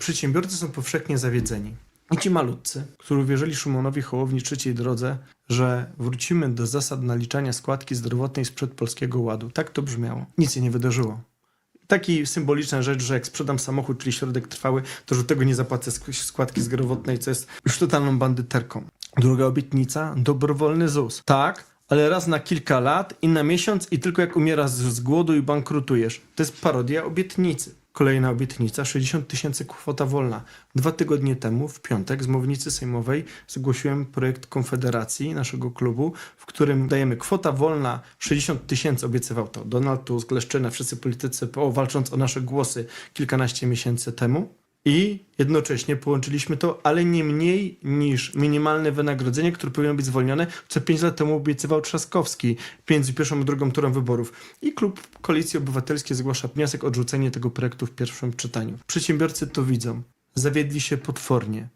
Przedsiębiorcy są powszechnie zawiedzeni. I ci malutcy, którzy uwierzyli Szymonowi Hołowni trzeciej drodze, że wrócimy do zasad naliczania składki zdrowotnej sprzed Polskiego Ładu. Tak to brzmiało. Nic się nie wydarzyło. Taki symboliczna rzecz, że jak sprzedam samochód, czyli środek trwały, to że tego nie zapłacę sk- składki zdrowotnej, co jest już totalną bandyterką. Druga obietnica, dobrowolny ZUS. Tak, ale raz na kilka lat i na miesiąc i tylko jak umierasz z głodu i bankrutujesz. To jest parodia obietnicy. Kolejna obietnica, 60 tysięcy kwota wolna. Dwa tygodnie temu, w piątek, z mównicy sejmowej zgłosiłem projekt Konfederacji, naszego klubu, w którym dajemy kwota wolna 60 tysięcy, obiecywał to Donald Tusk, Leszczyna, wszyscy politycy PO, walcząc o nasze głosy kilkanaście miesięcy temu. I jednocześnie połączyliśmy to, ale nie mniej niż minimalne wynagrodzenie, które powinno być zwolnione, co 5 lat temu obiecywał Trzaskowski między pierwszą a drugą turą wyborów. I klub Koalicji Obywatelskiej zgłasza wniosek o odrzucenie tego projektu w pierwszym czytaniu. Przedsiębiorcy to widzą. Zawiedli się potwornie.